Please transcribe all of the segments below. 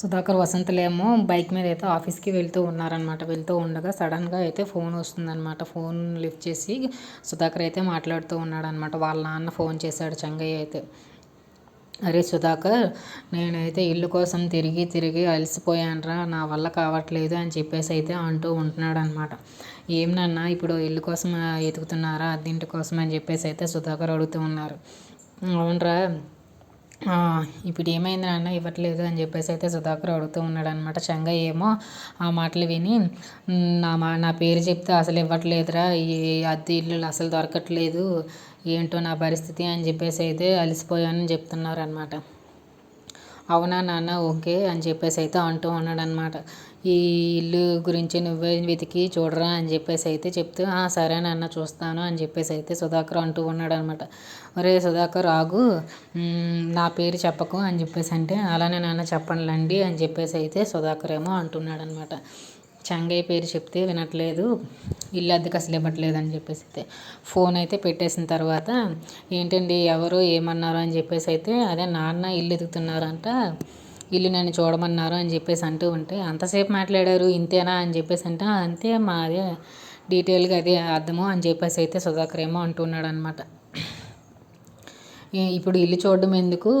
Sudhakar వసంతలేమో bike మీద అయితే ఆఫీస్కి వెళ్తూ ఉన్నారనమాట వెళ్తూ ఉండగా సడన్గా అయితే ఫోన్ వస్తుందన్నమాట. ఫోన్ లిఫ్ట్ చేసి సుధాకర్ అయితే మాట్లాడుతూ ఉన్నాడనమాట వాళ్ళ నాన్న ఫోన్ చేశాడు చంగయ్య అయితే. అరే సుధాకర్ నేనైతే ఇల్లు కోసం తిరిగి తిరిగి అలసిపోయానరా. నా వల్ల కావట్లేదు అని చెప్పేసి అయితే అంటూ ఉంటున్నాడు అనమాట ఏం నాన్న ఇప్పుడు ఇల్లు కోసం ఎతుకుతున్నారా? అద్దెంటి కోసం అని చెప్పేసి అయితే సుధాకర్ అడుగుతూ ఉన్నారు. అవునరా ఇప్పుడు ఏమైంది నాన్న? ఇవ్వట్లేదు అని చెప్పేసి అయితే సుధాకర్ అడుగుతూ ఉన్నాడు అనమాట చంగయ్య ఏమో ఆ మాటలు విని నా మా నా పేరు చెప్తే అసలు ఇవ్వట్లేదురా. ఈ అద్దె ఇల్లు అసలు దొరకట్లేదు. ఏంటో నా పరిస్థితి అని చెప్పేసి అయితే అలసిపోయానని చెప్తున్నారు అనమాట అవునా నాన్న? ఓకే అని చెప్పేసి అయితే అంటూ ఉన్నాడు అనమాట ఈ ఇల్లు గురించి నువ్వే వెతికి చూడరా అని చెప్పేసి అయితే చెప్తూ సరే నాన్న చూస్తాను అని చెప్పేసి అయితే సుధాకర్ అంటూ ఉన్నాడు అనమాట ఒరే సుధాకర్ ఆగు. నా పేరు చెప్పకు అని చెప్పేసి అంటే అలానే నాన్న చెప్పనులేండి అని చెప్పేసి అయితే సుధాకర్ ఏమో అంటున్నాడు అనమాట చెంగయ్య పేరు చెప్తే వినట్లేదు. ఇల్లు అద్దెకి అసలు ఇవ్వట్లేదు అని చెప్పేసి అయితే ఫోన్ అయితే పెట్టేసిన తర్వాత ఏంటండి ఎవరు ఏమన్నారు అని చెప్పేసి అయితే అదే నాన్న ఇల్లు ఎదుగుతున్నారంట. ఇల్లు నన్ను చూడమన్నారు అని చెప్పేసి అంటూ ఉంటే అంతసేపు మాట్లాడారు ఇంతేనా? అని చెప్పేసి అంటే అంతే మాదే డీటెయిల్గా అదే అర్థము అని చెప్పేసి అయితే సుధాకర్ ఏమో అంటున్నాడు అనమాట ఇప్పుడు ఇల్లు చూడడం ఎందుకు?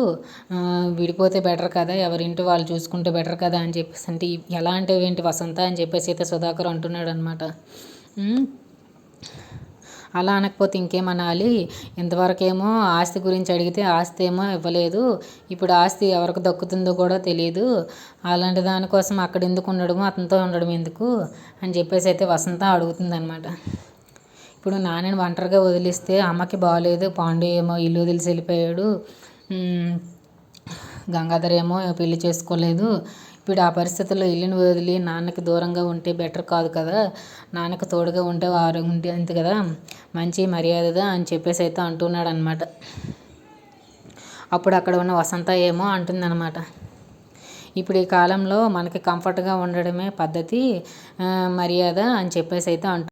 విడిపోతే బెటర్ కదా ఎవరింటి వాళ్ళు చూసుకుంటే బెటర్ కదా అని చెప్పేసి అంటే ఎలా అంటే ఏంటి వసంత? అని చెప్పేసి అయితే సుధాకర్ అంటున్నాడు అనమాట అలా అనకపోతే ఇంకేమనాలి? ఇంతవరకేమో ఆస్తి గురించి అడిగితే ఆస్తి ఏమో ఇవ్వలేదు. ఇప్పుడు ఆస్తి ఎవరికి దక్కుతుందో కూడా తెలియదు అలాంటి దానికోసం అక్కడ ఎందుకు ఉండడము అతనితో ఉండడం ఎందుకు? అని చెప్పేసి అయితే వసంత అడుగుతుంది అనమాట ఇప్పుడు నాన్నని ఒంటరిగా వదిలిస్తే అమ్మకి బాగాలేదు పాండు ఏమో ఇల్లు వదిలిసి వెళ్ళిపోయాడు. గంగాధర్ ఏమో పెళ్ళి చేసుకోలేదు. ఇప్పుడు ఆ పరిస్థితుల్లో ఇల్లుని వదిలి నాన్నకి దూరంగా ఉంటే బెటర్ కాదు కదా. నాన్నకి తోడుగా ఉంటే వారు ఉంటే అంతే కదా. మంచి మర్యాదగా అని చెప్పేసి అయితే అంటున్నాడు అనమాట అప్పుడు అక్కడ ఉన్న వసంత ఏమో అంటుందన్నమాట. ఇప్పుడు ఈ కాలంలో మనకి కంఫర్ట్గా ఉండడమే పద్ధతి మర్యాద అని చెప్పేసి అయితే అంటు